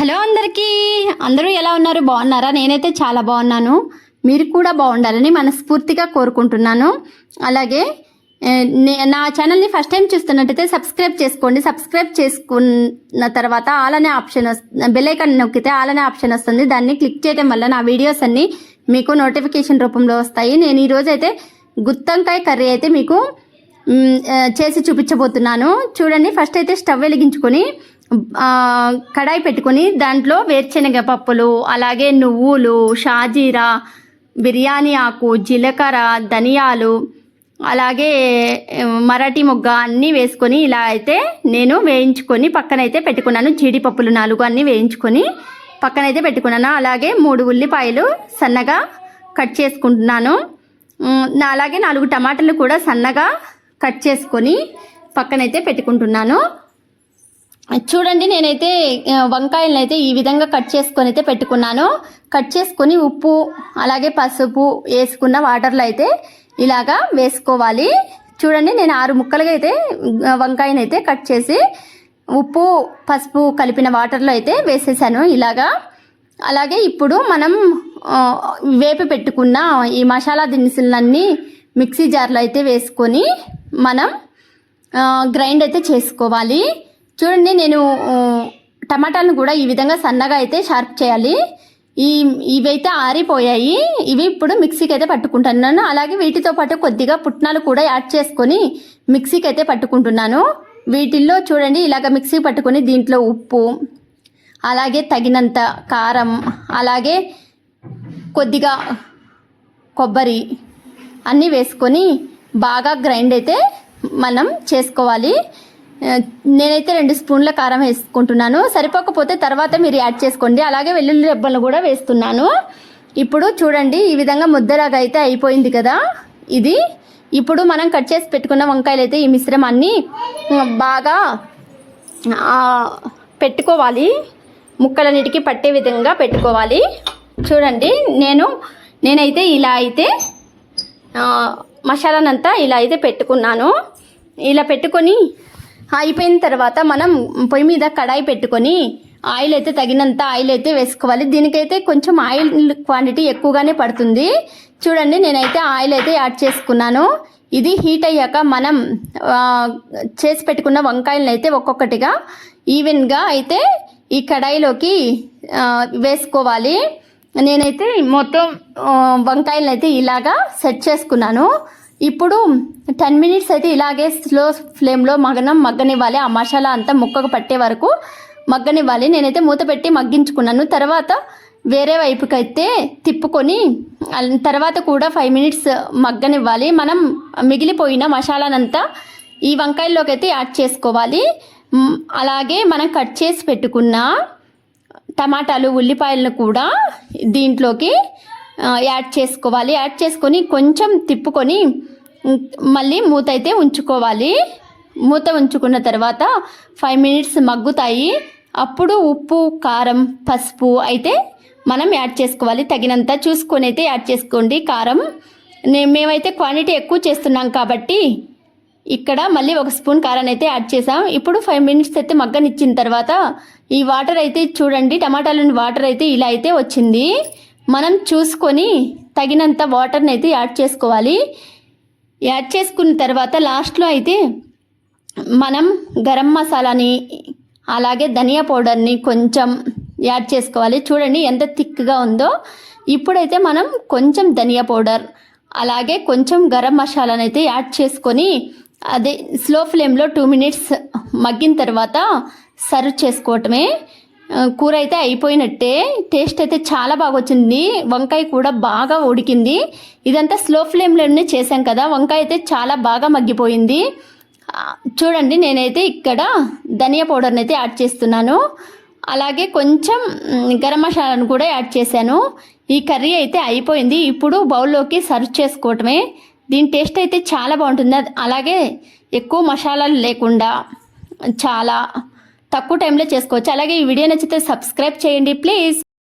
Hello అందరికీ. అందరూ ఎలా ఉన్నారు? బాగున్నారా? నేనైతే చాలా బాగున్నాను. మీరు కూడా బాగుండాలని మనస్ఫూర్తిగా కోరుకుంటున్నాను. అలాగే నే- నా ఛానల్ని ఫస్ట్ టైం చూస్తున్నట్టయితే సబ్స్క్రైబ్ చేసుకోండి. సబ్స్క్రైబ్ చేసుకున్న తర్వాత ఆల్ అనే ఆప్షన్ బెల్ ఐకాన్ నొక్కితే ఆల్ అనే ఆప్షన్ వస్తుంది. దాన్ని క్లిక్ చేయడం వల్ల నా వీడియోస్ అన్నీ మీకు నోటిఫికేషన్ రూపంలో వస్తాయి. నేను ఈరోజు అయితే గుత్తంకాయ కర్రీ అయితే మీకు చేసి చూపించబోతున్నాను. చూడండి ఫస్ట్ అయితే స్టవ్ వెలిగించుకొని కడాయి పెట్టుకొని దాంట్లో వేరుశనగ పప్పులు అలాగే నువ్వులు షాజీరా బిర్యానీ ఆకు జీలకర్ర ధనియాలు అలాగే మరాఠీ మొగ్గ అన్నీ వేసుకొని ఇలా అయితే నేను వేయించుకొని పక్కనైతే పెట్టుకున్నాను. జీడిపప్పులు నాలుగు అన్నీ వేయించుకొని పక్కనైతే పెట్టుకున్నాను. అలాగే మూడు ఉల్లిపాయలు సన్నగా కట్ చేసుకుంటున్నాను. అలాగే నాలుగు టమాటాలు కూడా సన్నగా కట్ చేసుకొని పక్కనైతే పెట్టుకుంటున్నాను. చూడండి నేనైతే వంకాయలను అయితే ఈ విధంగా కట్ చేసుకొని అయితే పెట్టుకున్నాను. కట్ చేసుకొని ఉప్పు అలాగే పసుపు వేసుకున్న వాటర్లో అయితే ఇలాగా వేసుకోవాలి. చూడండి నేను ఆరు ముక్కలుగా అయితే ఆ, వంకాయని అయితే కట్ చేసి ఉప్పు పసుపు కలిపిన వాటర్లో అయితే వేసేసాను ఇలాగా. అలాగే ఇప్పుడు మనం వేపి పెట్టుకున్న ఈ మసాలా దినుసులన్నీ మిక్సీ జార్లో అయితే వేసుకొని మనం గ్రైండ్ అయితే చేసుకోవాలి. చూడండి నేను టమాటాలను కూడా ఈ విధంగా సన్నగా అయితే షార్ప్ చేయాలి. ఈ ఇవైతే ఆరిపోయాయి. ఇవి ఇప్పుడు మిక్సీకి అయితే పట్టుకుంటున్నాను. అలాగే వీటితో పాటు కొద్దిగా పుట్నాలు కూడా యాడ్ చేసుకొని మిక్సీకి అయితే పట్టుకుంటున్నాను. వీటిల్లో చూడండి ఇలాగ మిక్సీ పట్టుకొని దీంట్లో ఉప్పు అలాగే తగినంత కారం అలాగే కొద్దిగా కొబ్బరి అన్నీ వేసుకొని బాగా గ్రైండ్ అయితే మనం చేసుకోవాలి. నేనైతే రెండు స్పూన్ల కారం వేసుకుంటున్నాను. సరిపోకపోతే తర్వాత మీరు యాడ్ చేసుకోండి. అలాగే వెల్లుల్లి రెబ్బలు కూడా వేస్తున్నాను. ఇప్పుడు చూడండి ఈ విధంగా ముద్దలాగా అయితే అయిపోయింది కదా ఇది. ఇప్పుడు మనం కట్ చేసి పెట్టుకున్న వంకాయలు అయితే ఈ మిశ్రమాన్ని బాగా పెట్టుకోవాలి. ముక్కలన్నిటికీ పట్టే విధంగా పెట్టుకోవాలి. చూడండి నేను నేనైతే ఇలా అయితే మసాలానంతా ఇలా అయితే పెట్టుకున్నాను. ఇలా పెట్టుకొని అయిపోయిన తర్వాత మనం పొయ్యి మీద కడాయి పెట్టుకొని ఆయిల్ అయితే తగినంత ఆయిల్ అయితే వేసుకోవాలి. దీనికైతే కొంచెం ఆయిల్ క్వాంటిటీ ఎక్కువగానే పడుతుంది. చూడండి నేనైతే ఆయిల్ అయితే యాడ్ చేసుకున్నాను. ఇది హీట్ అయ్యాక మనం చేసి పెట్టుకున్న వంకాయలను అయితే ఒక్కొక్కటిగా ఈవెన్గా అయితే ఈ కడాయిలోకి వేసుకోవాలి. నేనైతే మొత్తం వంకాయలను అయితే ఇలాగా సెట్ చేసుకున్నాను. ఇప్పుడు టెన్ మినిట్స్ అయితే ఇలాగే స్లో ఫ్లేమ్లో మగనం మగ్గనివ్వాలి. ఆ మసాలా అంతా ముక్కకు పట్టే వరకు మగ్గనివ్వాలి. నేనైతే మూత పెట్టి మగ్గించుకున్నాను. తర్వాత వేరే వైపుకి అయితే తిప్పుకొని తర్వాత కూడా ఫైవ్ మినిట్స్ మగ్గనివ్వాలి. మనం మిగిలిపోయిన మసాలానంతా ఈ వంకాయల్లోకి అయితే యాడ్ చేసుకోవాలి. అలాగే మనం కట్ చేసి పెట్టుకున్న టమాటాలు ఉల్లిపాయలను కూడా దీంట్లోకి యాడ్ చేసుకోవాలి. యాడ్ చేసుకొని కొంచెం తిప్పుకొని మళ్ళీ మూత అయితే ఉంచుకోవాలి. మూత ఉంచుకున్న తర్వాత ఫైవ్ మినిట్స్ మగ్గుతాయి. అప్పుడు ఉప్పు కారం పసుపు అయితే మనం యాడ్ చేసుకోవాలి. తగినంత చూసుకొని అయితే యాడ్ చేసుకోండి. కారం నేను మేమైతే క్వాంటిటీ ఎక్కువ చేస్తున్నాం కాబట్టి ఇక్కడ మళ్ళీ ఒక స్పూన్ కారం అయితే యాడ్ చేసాం. ఇప్పుడు ఫైవ్ మినిట్స్ అయితే మగ్గనిచ్చిన తర్వాత ఈ వాటర్ అయితే చూడండి టమాటాలోని వాటర్ అయితే ఇలా అయితే వచ్చింది. మనం చూసుకొని తగినంత వాటర్ని అయితే యాడ్ చేసుకోవాలి. యాడ్ చేసుకున్న తర్వాత లాస్ట్లో అయితే మనం గరం మసాలాని అలాగే ధనియా పౌడర్ని కొంచెం యాడ్ చేసుకోవాలి. చూడండి ఎంత థిక్గా ఉందో. ఇప్పుడైతే మనం కొంచెం ధనియా పౌడర్ అలాగే కొంచెం గరం మసాలాని అయితే యాడ్ చేసుకొని అదే స్లో ఫ్లేమ్లో టూ మినిట్స్ మగ్గిన తర్వాత సర్వ్ చేసుకోవటమే. కూర అయితే అయిపోయినట్టే. టేస్ట్ అయితే చాలా బాగా వచ్చింది వంకాయ కూడా బాగా ఉడికింది. ఇదంతా స్లో ఫ్లేమ్లోనే చేశాం కదా. వంకాయ అయితే చాలా బాగా మగ్గిపోయింది. చూడండి నేనైతే ఇక్కడ ధనియా పౌడర్ని అయితే యాడ్ చేస్తున్నాను. అలాగే కొంచెం గరం మసాలాను కూడా యాడ్ చేశాను. ఈ కర్రీ అయితే అయిపోయింది. ఇప్పుడు బౌల్లోకి సర్వ్ చేసుకోవటమే. దీని టేస్ట్ అయితే చాలా బాగుంటుంది. అలాగే ఎక్కువ మసాలాలు లేకుండా చాలా తక్కువ టైంలో చేసుకోవచ్చు. అలాగే ఈ వీడియో నచ్చితే సబ్స్క్రైబ్ చేయండి ప్లీజ్